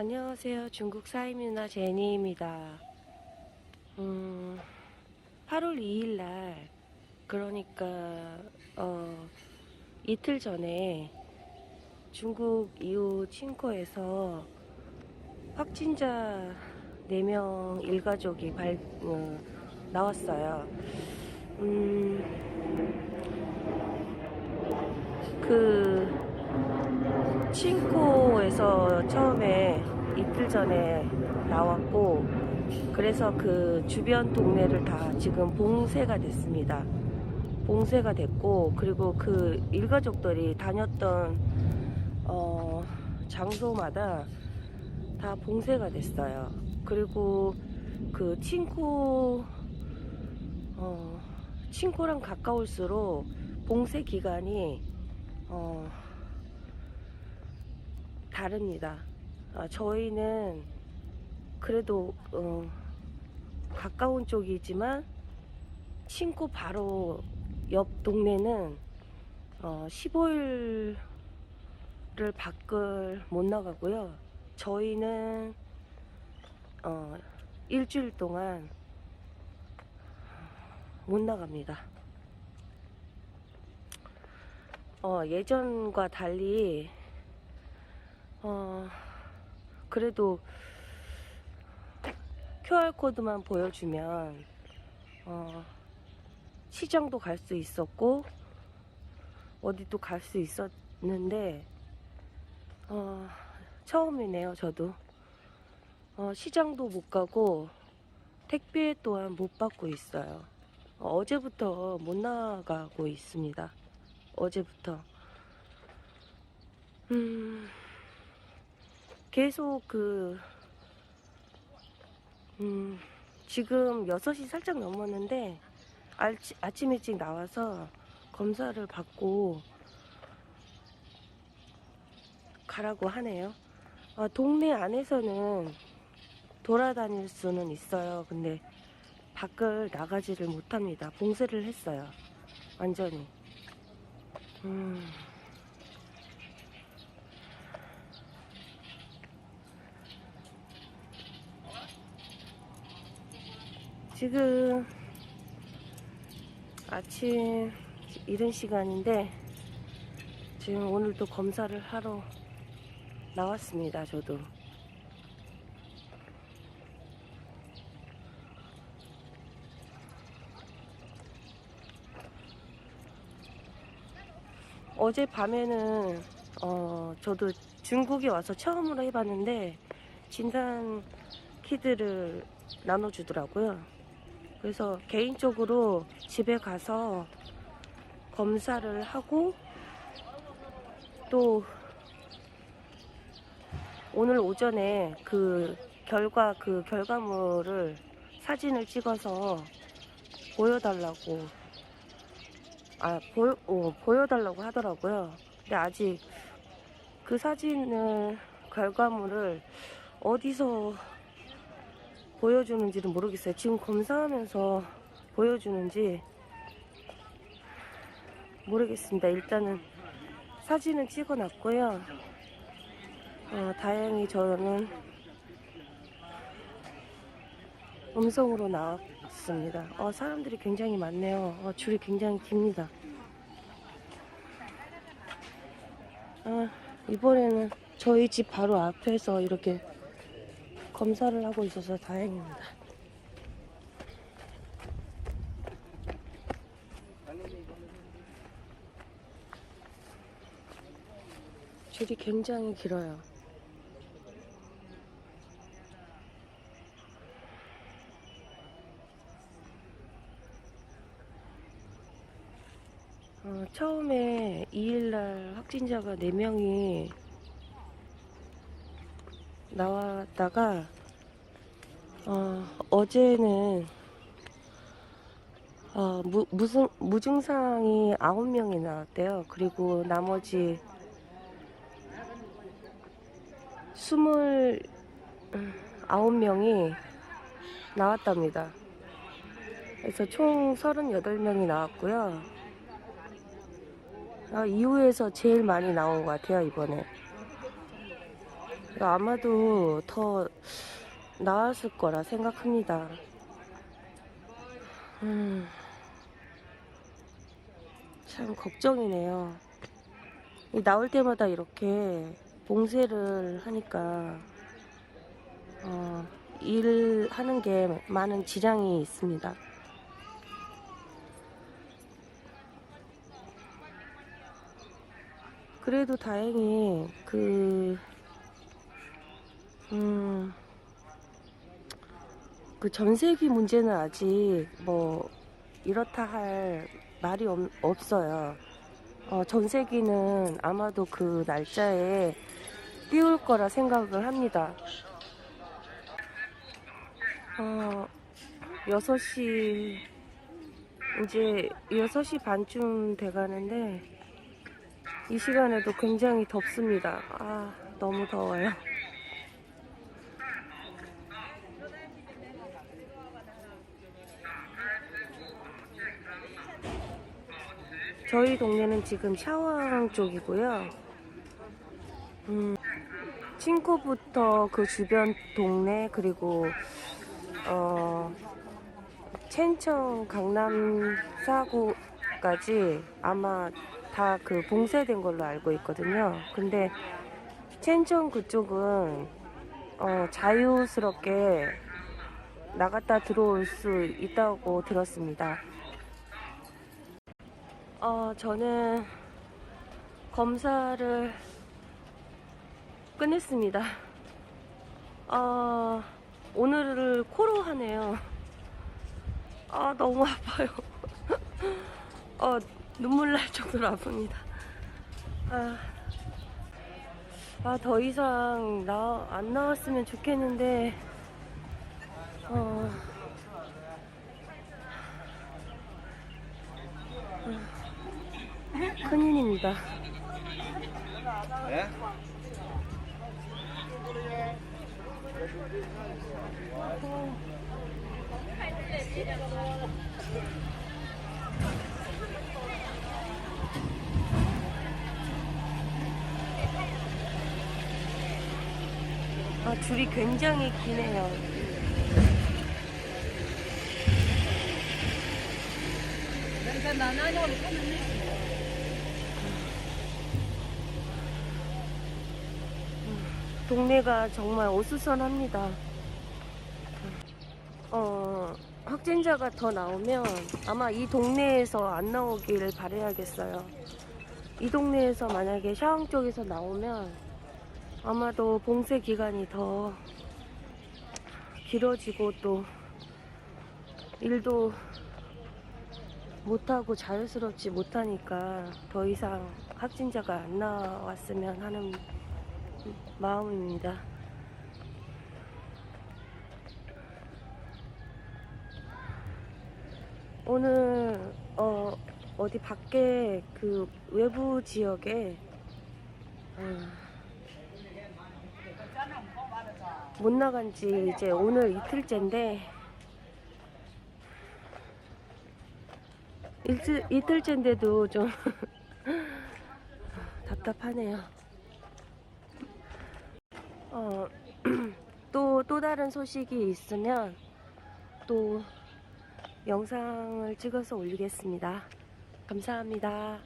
안녕하세요. 중국 사이미나 제니입니다. 음, 8월 2일 날, 그러니까, 어, 이틀 전에 중국 이후 칭코에서 확진자 4명 일가족이 발, 어, 나왔어요. 음, 그, 칭코에서 처음에 이틀 전에 나왔고 그래서 그 주변 동네를 다 지금 봉쇄가 됐습니다. 봉쇄가 됐고 그리고 그 일가족들이 다녔던 어, 장소마다 다 봉쇄가 됐어요. 그리고 그 칭코 어, 칭코랑 가까울수록 봉쇄 기간이 어, 다릅니다. 아, 저희는 그래도 어, 가까운 쪽이지만 친구 바로 옆 동네는 어, 15일을 밖을 못 나가고요. 저희는 어, 일주일 동안 못 나갑니다. 어, 예전과 달리 어, 그래도 QR코드만 보여주면, 어, 시장도 갈 수 있었고, 어디도 갈 수 있었는데, 어, 처음이네요, 저도. 어, 시장도 못 가고, 택배 또한 못 받고 있어요. 어, 어제부터 못 나가고 있습니다. 어제부터. 음, 계속 그, 음, 지금 6시 살짝 넘었는데, 아치, 아침 일찍 나와서 검사를 받고 가라고 하네요. 아, 동네 안에서는 돌아다닐 수는 있어요. 근데 밖을 나가지를 못합니다. 봉쇄를 했어요. 완전히. 음. 지금 아침 이른 시간인데 지금 오늘도 검사를 하러 나왔습니다. 저도. 어제 밤에는 어 저도 중국에 와서 처음으로 해봤는데 진단 키트를 나눠주더라고요. 그래서 개인적으로 집에 가서 검사를 하고 또 오늘 오전에 그 결과 그 결과물을 사진을 찍어서 보여달라고 아 보여 어, 보여달라고 하더라고요. 근데 아직 그 사진을 결과물을 어디서 보여주는지는 모르겠어요. 지금 검사하면서 보여주는지 모르겠습니다. 일단은 사진은 찍어놨고요. 어, 다행히 저는 음성으로 나왔습니다. 어, 사람들이 굉장히 많네요. 어, 줄이 굉장히 깁니다. 아, 이번에는 저희 집 바로 앞에서 이렇게 검사를 하고 있어서 다행입니다. 줄이 굉장히 길어요. 어, 처음에 2일날 확진자가 4명이 나왔다가 어, 어제는 어, 무, 무슨, 무증상이 9명이 나왔대요. 그리고 나머지 29명이 나왔답니다. 그래서 총 38명이 나왔고요. 아, 이후에서 제일 많이 나온 것 같아요, 이번에. 아마도 더 나았을 거라 생각합니다. 음, 참 걱정이네요. 이 나올 때마다 이렇게 봉쇄를 하니까 어, 일하는 게 많은 지장이 있습니다. 그래도 다행히 그, 음, 그 전세기 문제는 아직 뭐 이렇다 할 말이 없, 없어요. 어, 전세기는 아마도 그 날짜에 띄울 거라 생각을 합니다. 어, 6시, 이제 6시 반쯤 돼가는데, 이 시간에도 굉장히 덥습니다. 아, 너무 더워요. 저희 동네는 지금 샤워항 쪽이고요. 음, 칭코부터 그 주변 동네 그리고 어 첸청 강남 사구까지 아마 다 그 봉쇄된 걸로 알고 있거든요. 근데 첸청 그쪽은 어 자유스럽게 나갔다 들어올 수 있다고 들었습니다. 어, 저는 검사를 끝냈습니다. 어, 오늘을 코로 하네요. 아, 너무 아파요. 어, 눈물 날 정도로 아픕니다. 아, 아, 더 이상 나, 안 나왔으면 좋겠는데, 어, 큰일입니다. 예? 아, 줄이 굉장히 기네요. 동네가 정말 어수선합니다. 어, 확진자가 더 나오면 아마 이 동네에서 안 나오기를 바라야겠어요. 이 동네에서 만약에 샤왕 쪽에서 나오면 아마도 봉쇄 기간이 더 길어지고 또 일도 못하고 자유스럽지 못하니까 더 이상 확진자가 안 나왔으면 하는 마음입니다. 오늘 어 어디 밖에 그 외부 지역에 어, 못 나간 지 이제 오늘 이틀째인데 이틀, 이틀째인데도 좀 답답하네요. 어, 또, 또 다른 소식이 있으면 또 영상을 찍어서 올리겠습니다. 감사합니다.